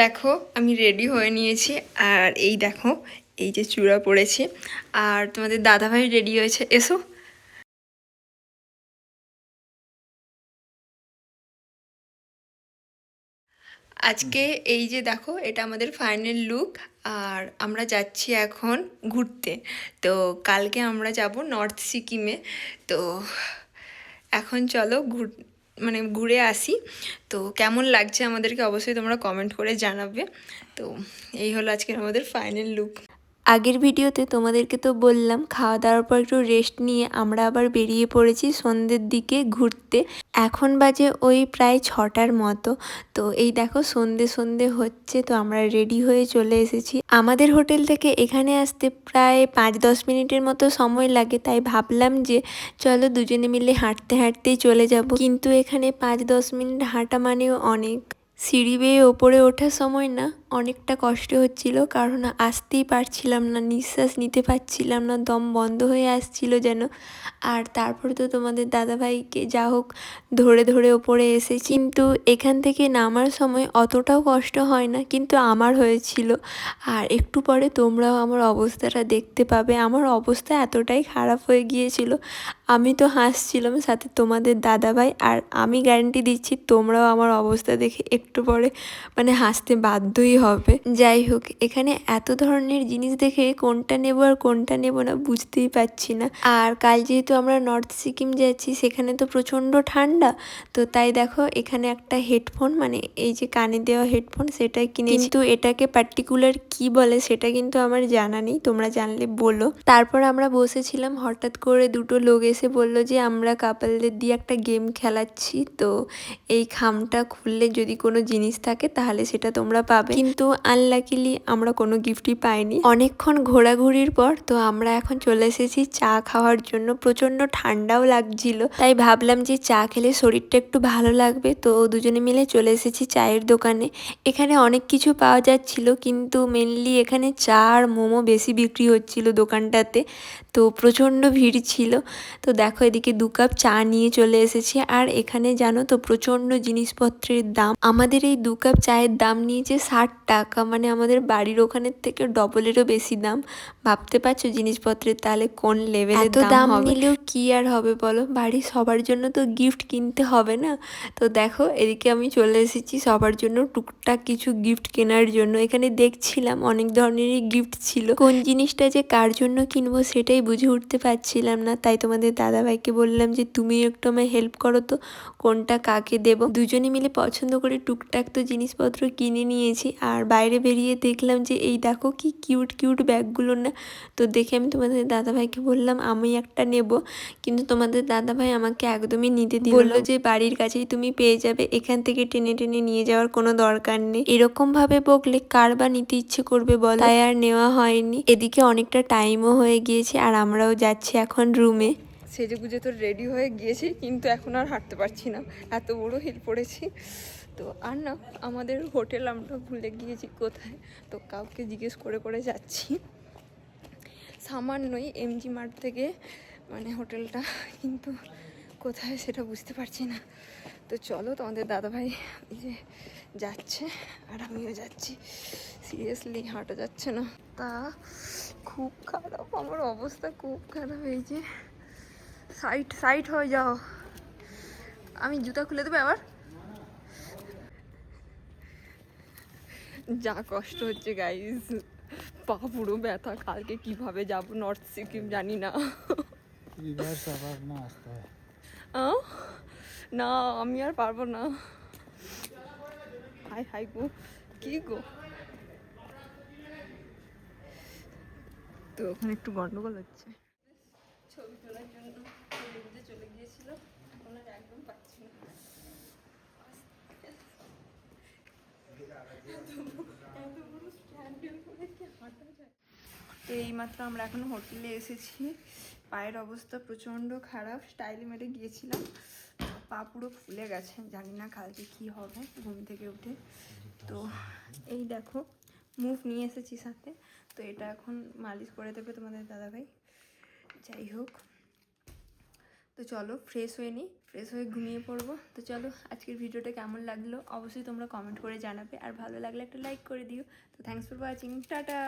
দেখো, আমি রেডি হয়ে নিয়েছি। আর এই দেখো, এই যে চূড়া পড়েছি। আর তোমাদের দাদাভাই রেডি হয়েছে। এসো। আজকে এই যে দেখো, এটা আমাদের ফাইনাল লুক আর আমরা যাচ্ছি এখন ঘুরতে। তো কালকে আমরা যাব নর্থ সিকিমে। তো এখন চলো ঘুর মানে ঘুরে আসি। তো কেমন লাগছে আমাদেরকে অবশ্যই তোমরা কমেন্ট করে জানাবে। তো এই হলো আজকের আমাদের ফাইনাল লুক আগের ভিডিওতে তোমাদেরকে তো বললাম খাওয়া দাওয়ার পর একটু রেস্ট নিয়ে আমরা আবার বেরিয়ে পড়েছি সন্ধ্যের দিকে ঘুরতে। এখন বাজে ওই প্রায় ছটার মতো। তো এই দেখো সন্ধে সন্ধে হচ্ছে, তো আমরা রেডি হয়ে চলে এসেছি। আমাদের হোটেল থেকে এখানে আসতে প্রায় পাঁচ দশ মিনিটের মতো সময় লাগে, তাই ভাবলাম যে চলো দুজনে মিলে হাঁটতে হাঁটতেই চলে যাব। কিন্তু এখানে পাঁচ দশ মিনিট হাঁটা মানেও অনেক। সিঁড়ি বেয়ে ওপরে ওঠার সময় না অনেকটা কষ্ট হচ্ছিল, কারণ আসতেই পারছিলাম না, নিঃশ্বাস নিতে পারছিলাম না, দম বন্ধ হয়ে আসছিল যেন। আর তারপর তো তোমাদের দাদাভাইকে যা হোক ধরে ধরে ওপরে এসে কিন্তু এখান থেকে নামার সময় অতটাও কষ্ট হয় না, কিন্তু আমার হয়েছিল। আর একটু পরে তোমরাও আমার অবস্থাটা দেখতে পাবে। আমার অবস্থা এতটাই খারাপ হয়ে গিয়েছিল। আমি তো হাসছিলাম, সাথে তোমাদের দাদাভাই। আর আমি গ্যারেন্টি দিচ্ছি, তোমরাও আমার অবস্থা দেখে একটু পরে মানে হাসতে বাধ্যই হবে। যাই হোক এখানে এত ধরনের জিনিস দেখে কোনটা নেব আর কোনটা নেব না বুঝতেই পারছি না। আর কাল যেহেতু আমরা নর্থ সিকিম যাচ্ছি সেখানে তো প্রচণ্ড ঠান্ডা। তো তাই দেখো এখানে একটা হেডফোন মানে এই যে কানে দেওয়া হেডফোন সেটাই কিনে কিন্তু এটাকে পার্টিকুলার কি বলে সেটা কিন্তু আমার জানা নেই তোমরা জানলে বলো। তারপর আমরা বসেছিলাম হঠাৎ করে দুটো লোক এসে বলল যে আমরা কাপালদের দিয়ে একটা গেম খেলাচ্ছি। তো এই খামটা খুললে যদি কোনো জিনিস থাকে তাহলে সেটা তোমরা পাবে। কিন্তু আনলাকিলি আমরা কোনো গিফটই পাইনি। অনেকক্ষণ ঘোরাঘুরির পর তো আমরা এখন চলে এসেছি চা খাওয়ার জন্য। প্রচণ্ড ঠান্ডাও লাগছিল। তাই ভাবলাম যে চা খেলে শরীরটা একটু ভালো লাগবে। তো দুজনে মিলে চলে এসেছি চায়ের দোকানে। এখানে অনেক কিছু পাওয়া যাচ্ছিল কিন্তু মেনলি এখানে চা আর মোমো বেশি বিক্রি হচ্ছিল দোকানটাতে। তো প্রচণ্ড ভিড় ছিল। তো দেখো এদিকে দু কাপ চা নিয়ে চলে এসেছি। আর এখানে জানো তো প্রচণ্ড জিনিসপত্রের দাম। আমাদের এই দু কাপ চায়ের দাম নিয়েছে ষাট টাকা মানে আমাদের বাড়ির ওখানের থেকে ডবলেরও বেশি দাম। ভাবতে পারছ জিনিসপত্রের তাহলে কোন লেভেলের দাম নিলেও কি আর হবে বলো? বাড়ির সবার জন্য তো গিফট কিনতে হবে না। তো দেখো এদিকে আমি চলে এসেছি সবার জন্য টুকটাক কিছু গিফট কেনার জন্য। এখানে দেখছিলাম অনেক ধরনেরই গিফট ছিল। কোন জিনিসটা যে কার জন্য কিনবো সেটাই বুঝে উঠতে পারছিলাম না। তাই তোমাদের দাদাভাইকে বললাম যে তুমি একটু আমায় হেল্প করো তো কোনটা কাকে দেব? দুজনে মিলে পছন্দ করে টুকটাক তো জিনিসপত্র কিনে নিয়েছি। আর বাইরে বেরিয়ে দেখলাম যে এই দেখো কি কিউট কিউট ব্যাগগুলো না। তো দেখে আমি তোমাদের দাদাভাইকে বললাম আমি একটা নেব। কিন্তু তোমাদের দাদাভাই আমাকে একদমই নিতে দিল বলল যে বাড়ির কাছেই তুমি পেয়ে যাবে। এখান থেকে টেনে টেনে নিয়ে যাওয়ার কোনো দরকার নেই। এরকমভাবে বকলে কার বা নিতে ইচ্ছে করবে বল? তাই আর নেওয়া হয়নি। এদিকে অনেকটা টাইমও হয়ে গিয়েছে আর আমরাও যাচ্ছি এখন রুমে সেজে গুজে তো রেডি হয়ে গিয়েছি, কিন্তু এখন আর হাঁটতে পারছি না। এত বড় হিল পড়েছি। তো আর না, আমাদের হোটেল আমরা ভুলে গিয়েছি কোথায়। তো কাউকে জিজ্ঞেস করে করে যাচ্ছি। সামান্যই এমজি মার্ট থেকে মানে হোটেলটা কিন্তু কোথায় সেটা বুঝতে পারছি না। তো চলো, তোমাদের দাদাভাই যে যাচ্ছে, আর আমিও যাচ্ছি। সিরিয়াসলি হাঁটা যাচ্ছে না। তা খুব খারাপ, আমার অবস্থা খুব খারাপ এই যে। সাইড সাইড হয়ে যাও। আমি জুতা খুলে দেবো আবার যা কষ্ট হচ্ছে গাইজ পা পুরো ব্যথা। কালকে কীভাবে যাব? নর্থ সিকিম জানি না। না আমি আর পারব না। হাই হাই গো। কি গো? তো ওখানে একটু গন্ডগোল হচ্ছে। ছবি তোলার জন্য। খুঁজে চলে গিয়েছিল আর একদম পাচ্ছি না। তো এইমাত্র আমরা এখন হোটেলে এসেছি। পায়ের অবস্থা প্রচণ্ড খারাপ স্টাইল মেরে গিয়েছিলাম। পা পুরো ফুলে গেছে, জানি না কালকে কি হবে, ঘুম থেকে উঠে। তো এই দেখো মুভ নিয়ে এসেছি সাথে। তো এটা এখন মালিশ করে দেবে তোমাদের দাদাভাই। যাই হোক। তো চলো ফ্রেশ হয়ে নিই ফ্রেশ হয়ে ঘুমিয়ে পড়ব। তো চলো আজকের ভিডিওটা কেমন লাগল অবশ্যই তোমরা কমেন্ট করে জানাবে। আর ভালো লাগলে একটা লাইক করে দিও। তো থ্যাংকস ফর ওয়াচিং টাটা!